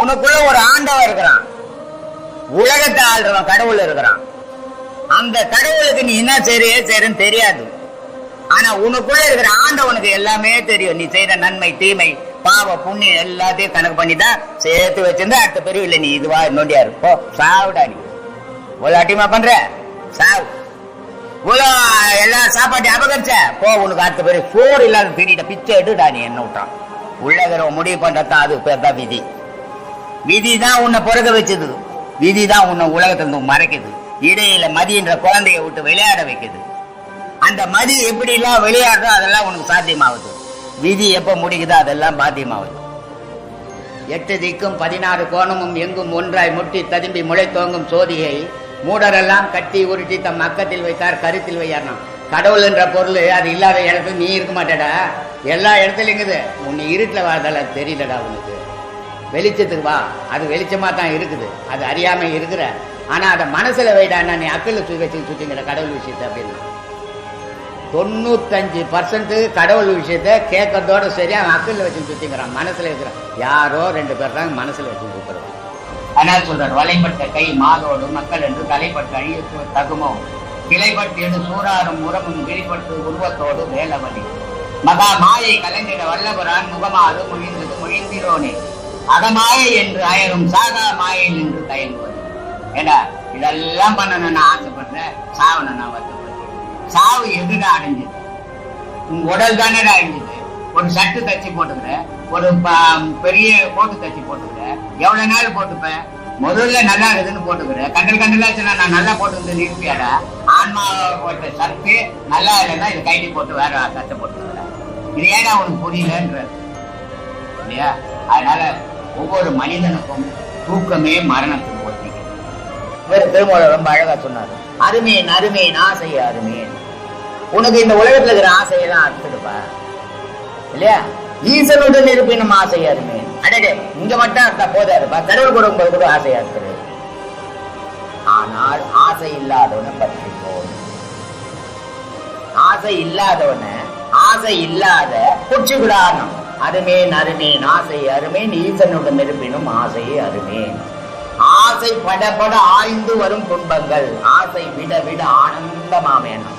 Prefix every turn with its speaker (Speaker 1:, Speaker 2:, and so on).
Speaker 1: உனக்குள்ள ஒரு ஆண்டவன் இருக்கிறான். உலகத்தை ஆள்றவன் கடவுள் இருக்கிறான். அந்த கடவுளுக்கு நீ என்ன சரியே சரின்னு தெரியாது. ஆனா உனக்குள்ள இருக்கிற ஆண்டவனுக்கு எல்லாமே தெரியும். நீ செய்யற நன்மை தீமை பாவ புண்ணியம் எல்லாத்தையும் கணக்கு பண்ணி தான் சேர்த்து வச்சிருந்தா அடுத்த பிரிவுல நீ இதுவா நோண்டியா இருப்போ சாவுடா நீ. இவ்வளவு அட்டிமா பண்ற? சாவு. இவ்வளோ எல்லா சாப்பாட்டையும் அபகரிச்ச? போ உனக்கு அடுத்த பெரிய சோறு இல்லாத திருடிட்ட பிச்சை எடுடா நீ என்ன விட்டான் உள்ளகிற முடிவு பண்றதான் அது பேர் தான் விதி. விதி தான் உன்னை பிறக்க வச்சது. விதி தான் உன்னை உலகத்திலிருந்து மறைக்குது. இடையில மதின்ற குழந்தைய விட்டு விளையாட வைக்குது. அந்த மதி எப்படிலாம் எல்லாம் விளையாடுறோ அதெல்லாம் உனக்கு சாத்தியமாகுது. விதி எப்போ முடிக்குதோ அதெல்லாம் பாத்தியமாகுது. எட்டு திக்கும் பதினாறு கோணமும் எங்கும் ஒன்றாய் முட்டி ததும்பி முளைத்தோங்கும் சோதியை மூடரெல்லாம் கட்டி உருட்டி தம் மக்கத்தில் வைத்தார் கருத்தில் வையார்னாம். கடவுள் என்ற பொருள் அது இல்லாத இடத்துல நீ இருக்க மாட்டேடா. எல்லா இடத்துலையும் இருக்குது. உன்னை இருட்டில் வாழ்றதால தெரியலடா உனக்கு. வெளிச்சத்துக்கு வா. அது வெளிச்சமாக தான் இருக்குது. அது அறியாமல் இருக்கிற. ஆனால் அதை மனசில் வைடான்னா நீ அக்கல்ல சுத்தி வச்சு சுத்திங்கிற கடவுள் விஷயத்தை அப்படின்னா. தொண்ணூத்தஞ்சு பர்சன்ட் கடவுள் விஷயத்த கேட்கறதோட சரி அவன் அக்கல்ல வச்சு சுற்றிங்கிறான் மனசில் இருக்கிறான் யாரோ ரெண்டு பேர் தான் மனசில் வச்சு சுற்றுறான் அதனால் சொல்றார் வலைப்பட்ட கை மாதோடு மக்கள் என்று தலைப்பட்ட அழிய தகுமோ? கிளைப்பட்டு எடு சூறாரும் உரமும் கிழிப்பட்டு உருவத்தோடு வேலவழி மகா மாயை கலைஞர வல்லபுரான் முகமாது முழிந்தது முழிந்திரோனே. அகமாயை என்று அயரும் சாகா மாயை என்று தயங்குவது ஏடா இதெல்லாம் பண்ணணும் நான் ஆசைப்படுறேன். சாவன நான் வருத்தப்படுறேன் சாவு எதுடா அடைஞ்சது? உன் உடல் தானேடா அடைஞ்சது. ஒரு சட்டு தச்சு போட்டுக்கிற ஒரு ப- பெரிய கோட்டு தச்சு போட்டுக்கிற எவ்வளவு நாள் போட்டுப்பேன் முதல்ல நல்லா இருக்குதுன்னு போட்டுக்கிற. கண்டல் கண்டலா சொன்னா நான் நல்லா போட்டுக்கிட்டு நிறுத்தியாடா ஆன்மா போட்ட சட்டு நல்லா இல்லைன்னா இது கைட்டி போட்டு வேற சட்டை போட்டுக்கிறேன் இது ஏடா உனக்கு புரியலன்ற? இல்லையா? அதனால ஒவ்வொரு மனிதனுக்கும் தூக்கமே மரணத்துக்கு ஒத்திக்கிறது இவர் திருமூலர் ரொம்ப அழகா சொன்னார். அருமேன் அருமேன் ஆசை அருமேன் உனக்கு இந்த உலகத்துல இருக்கிற ஆசையெல்லாம் அறுத்துடுப்பா. இல்லையா? ஈசனுடன் இருப்பினும் ஆசை அருமேன் அடடே இங்க மட்டும் அர்த்தா போதாருப்பா கடவுள் கொடுக்கும்போது கூட ஆசை அறுத்துரு ஆனால் ஆசை இல்லாதவனை பற்றி போல் ஆசை இல்லாதவன ஆசை இல்லாத குச்சிவிடானம் அருமேன் அருமேன் ஆசை அருமேன் ஈசனுடன் இருப்பினும் ஆசை அருமேன் ஆசை பட பட ஆய்ந்து வரும் துன்பங்கள் ஆசை விட விட ஆனந்தமாமேனம்